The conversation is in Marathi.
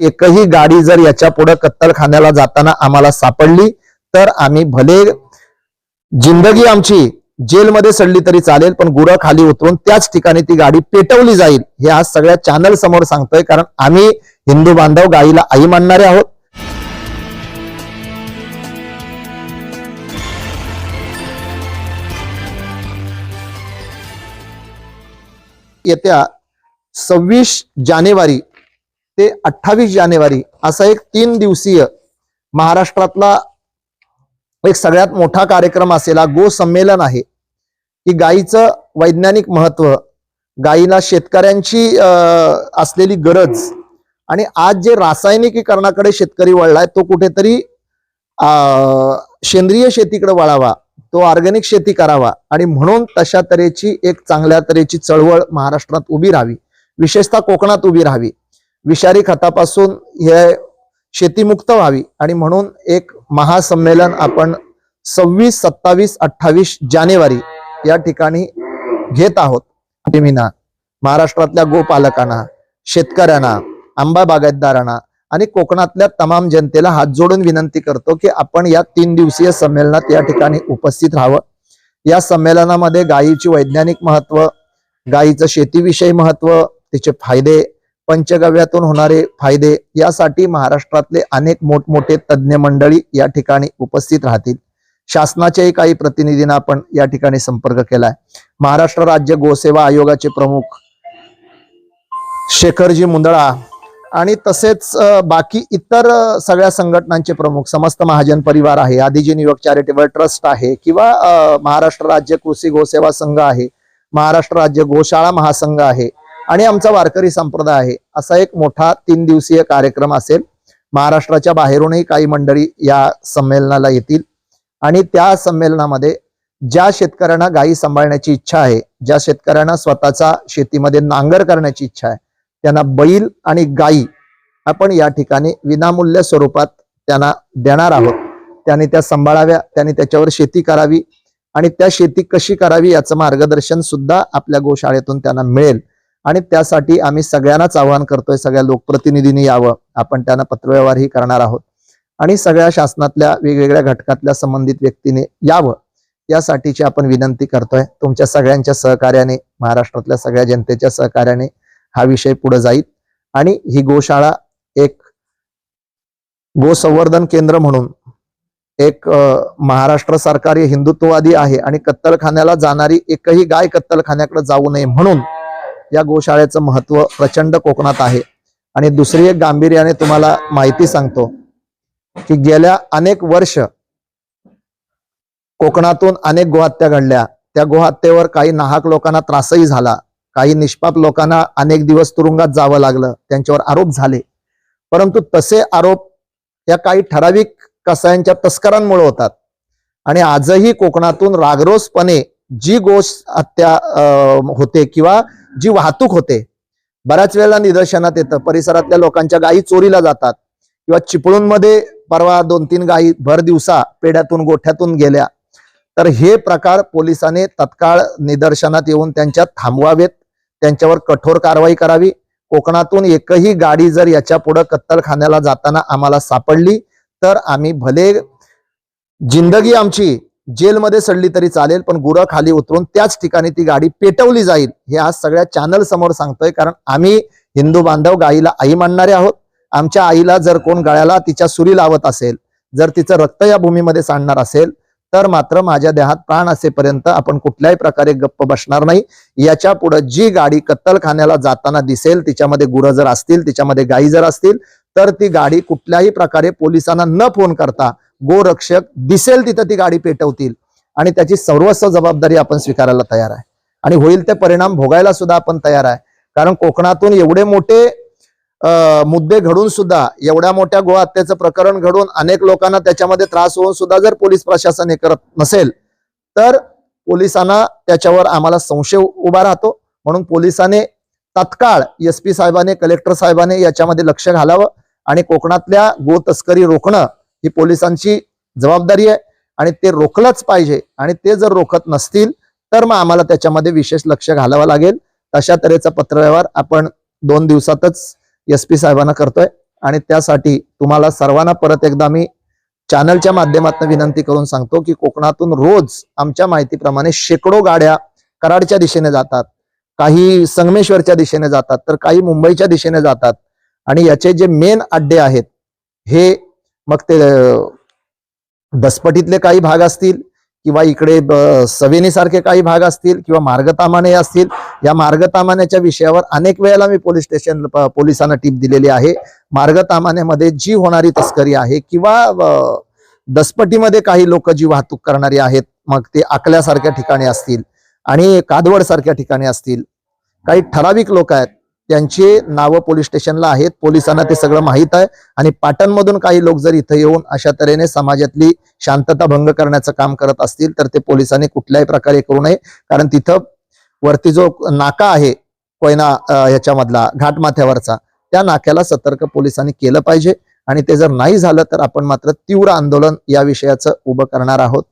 एकही गाडी जर याच्यापुढे कत्तलखान्याला जाताना आम्हाला सापडली तर आम्ही भले जिंदगी आमची जेलमध्ये सडली तरी चालेल पण गुरं खाली उतरून त्याच ठिकाणी ती गाडी पेटवली जाईल हे आज सगळ्या चॅनल समोर सांगतोय कारण आम्ही हिंदू बांधव गायीला आई मानणारे आहोत. येत्या सव्वीस जानेवारी ते अठ्ठावीस जानेवारी असा एक तीन दिवसीय महाराष्ट्रातला एक सगळ्यात मोठा कार्यक्रम असलेला गो संमेलन आहे. की गायीचं वैज्ञानिक महत्त्व गायीला शेतकऱ्यांची अं, असलेली गरज आणि आज जे रासायनिकीकरणाकडे शेतकरी वळलाय तो कुठेतरी अं, सेंद्रिय शेतीकडे वळावा तो ऑर्गॅनिक शेती करावा आणि म्हणून तशा तऱ्हेची एक चांगल्या तऱ्हेची चळवळ महाराष्ट्रात उभी राहावी. विशेषतः कोकणात उभी राहावी. विषारी खतापासून हे शेतीमुक्त व्हावी आणि म्हणून एक महासंमेलन आपण सव्वीस सत्तावीस अठ्ठावीस जानेवारी या ठिकाणी घेत आहोत. महाराष्ट्रातल्या गोपालकांना शेतकऱ्यांना आंबा बागायतदारांना आणि कोकणातल्या तमाम जनतेला हात जोडून विनंती करतो की आपण या तीन दिवसीय संमेलनात या ठिकाणी उपस्थित राहावं. या संमेलनामध्ये गायीची वैज्ञानिक महत्त्व गायीचं शेतीविषयी महत्त्व तिचे फायदे पंचगव्यातून होणारे फायदे यासाठी महाराष्ट्रातले अनेक मोठमोठे तज्ज्ञ मंडळी या ठिकाणी उपस्थित राहतील. शासनाच्याही काही प्रतिनिधींना आपण या ठिकाणी संपर्क केलाय. महाराष्ट्र राज्य गोसेवा आयोगाचे प्रमुख शेखरजी मुंदळा आणि तसेच बाकी इतर सगळ्या संघटनांचे प्रमुख समस्त महाजन परिवार आहे. आदिजी न्यूयॉर्क चॅरिटेबल ट्रस्ट आहे किंवा महाराष्ट्र राज्य कृषी गोसेवा संघ आहे महाराष्ट्र राज्य गोशाळा महासंघ आहे आणि आमचा वारकरी संप्रदाय आहे. असा एक मोठा तीन दिवसीय कार्यक्रम असेल. महाराष्ट्राच्या बाहेरूनही काही मंडळी या संमेलनाला येतील. आणि त्या संमेलनामध्ये ज्या शेतकऱ्यांना गायी सांभाळण्याची इच्छा आहे ज्या शेतकऱ्यांना स्वतःचा शेतीमध्ये नांगर करण्याची इच्छा आहे त्यांना बैल आणि गायी आपण या ठिकाणी विनामूल्य स्वरूपात त्यांना देणार आहोत. त्याने त्या सांभाळाव्या त्यांनी त्याच्यावर शेती करावी आणि त्या शेती कशी करावी याचं मार्गदर्शन सुद्धा आपल्या गोशाळेतून त्यांना मिळेल. आणि त्यासाठी आम्ही सगळ्यांनाच आवाहन करतोय सगळ्या लोकप्रतिनिधींनी यावं. आपण त्यांना पत्रव्यवहारही करणार आहोत. आणि सगळ्या शासनातल्या वेगवेगळ्या घटकातल्या संबंधित व्यक्तीने यावं यासाठीची आपण विनंती करतोय. तुमच्या सगळ्यांच्या सहकार्याने महाराष्ट्रातल्या सगळ्या जनतेच्या सहकार्याने हा विषय पुढे जाईल. आणि ही गोशाळा एक गोसंवर्धन केंद्र म्हणून एक महाराष्ट्र सरकार हिंदुत्ववादी आहे आणि कत्तलखान्याला जाणारी एकही गाय कत्तलखान्याकडे जाऊ नये म्हणून या गोशाळेचं महत्त्व प्रचंड कोकणात आहे. आणि दुसरी एक गांभीर्याने तुम्हाला माहिती सांगतो की गेल्या अनेक वर्ष कोकणातून अनेक गोहत्या घडल्या. त्या गोहत्येवर काही नाहक लोकांना त्रासही झाला. काही निष्पाप लोकांना अनेक दिवस तुरुंगात जावं लागलं. त्यांच्यावर आरोप झाले. परंतु तसे आरोप या काही ठराविक कसायांच्या तस्करांमुळे होतात. आणि आजही कोकणातून रागरोसपणे जी गोष हत्या अं, होते किंवा जी वाहतूक होते बऱ्याच वेळेला निदर्शनात येतं. परिसरातल्या लोकांच्या गायी चोरीला जातात किंवा चिपळूणमध्ये परवा दोन तीन गायी भर दिवसा पेड्यातून गोठ्यातून गेल्या. तर हे प्रकार पोलिसांनी तत्काळ निदर्शनात येऊन त्यांच्या थांबवावेत. त्यांच्यावर कठोर कारवाई करावी. कोकणातून एकही गाडी जर याच्यापुढे कत्तलखान्याला जाताना आम्हाला सापडली तर आम्ही भले जिंदगी आमची जेलमध्ये सडली तरी चालेल पण गुरं खाली उतरून त्याच ठिकाणी ती गाडी पेटवली जाईल हे आज सगळ्या चॅनल समोर सांगतोय. कारण आम्ही हिंदू बांधव गायीला आई मानणारे आहोत. आमच्या आईला जर कोण गळ्याला तिच्या सुरी लावत असेल जर तिचं रक्त या भूमीमध्ये सांडणार असेल तर मात्र माझ्या देहात प्राण असेपर्यंत आपण कुठल्याही प्रकारे गप्प बसणार नाही. याच्यापुढे जी गाडी कत्तलखान्याला जाताना दिसेल तिच्यामध्ये गुरं जर असतील तिच्यामध्ये गायी जर असतील तर ती गाडी कुठल्याही प्रकारे पोलिसांना न फोन करता गोरक्षक दिसेल तिथं ती गाडी पेटवतील. आणि त्याची सर्वस्व जबाबदारी आपण स्वीकारायला तयार आहे. आणि होईल ते परिणाम भोगायला सुद्धा आपण तयार आहे. कारण कोकणातून एवढे मोठे मुद्दे घडून सुद्धा एवढ्या मोठ्या गोहत्येचं प्रकरण घडून अनेक लोकांना त्याच्यामध्ये त्रास होऊन सुद्धा जर पोलीस प्रशासन हे करत नसेल तर पोलिसांना त्याच्यावर आम्हाला संशय उभा राहतो. म्हणून पोलिसाने तत्काळ एस पी कलेक्टर साहेबाने याच्यामध्ये लक्ष घालावं. आणि कोकणातल्या गो तस्करी रोखणं ही पोलिसांची जबाबदारी आहे आणि ते रोखलंच पाहिजे आणि ते जर रोखत नसतील तर मग आम्हाला त्याच्यामध्ये विशेष लक्ष घालावं लागेल. तशा तऱ्हेचा पत्रव्यवहार आपण दोन दिवसातच एस पी साहेबांना करतोय आणि त्यासाठी तुम्हाला सर्वांना परत एकदा मी चॅनलच्या माध्यमातून विनंती करून सांगतो की कोकणातून रोज आमच्या माहितीप्रमाणे शेकडो गाड्या कराडच्या दिशेने जातात काही संगमेश्वरच्या दिशेने जातात तर काही मुंबईच्या दिशेने जातात. आणि याचे जे मेन अड्डे आहेत हे मग ते दसपटीतले काही भाग असतील किंवा इकडे सवेनीसारखे काही भाग असतील किंवा मार्गतामाने असतील या मार्गतामान्याच्या विषयावर अनेक वेळेला मी पोलीस स्टेशन पोलिसांना टीप दिलेली आहे. मार्गतामान्यामध्ये जी होणारी तस्करी आहे किंवा दसपटीमध्ये काही लोक जी वाहतूक करणारी आहेत मग ते आकल्यासारख्या ठिकाणी असतील आणि कादवड सारख्या ठिकाणी असतील काही ठराविक लोक आहेत त्यांची नावं पोलीस स्टेशनला आहेत. पोलिसांना ते सगळं माहीत आहे. आणि पाटणमधून काही लोक जर इथं येऊन अशा तऱ्हेने समाजातली शांतता भंग करण्याचं काम करत असतील तर ते पोलिसांनी कुठल्याही प्रकारे करू नये. कारण तिथं वरती जो नाका आहे कोयना ह्याच्यामधला घाटमाथ्यावरचा त्या नाक्याला सतर्क पोलिसांनी केलं पाहिजे. आणि ते जर नाही झालं तर आपण मात्र तीव्र आंदोलन या विषयाचं उभं करणार आहोत.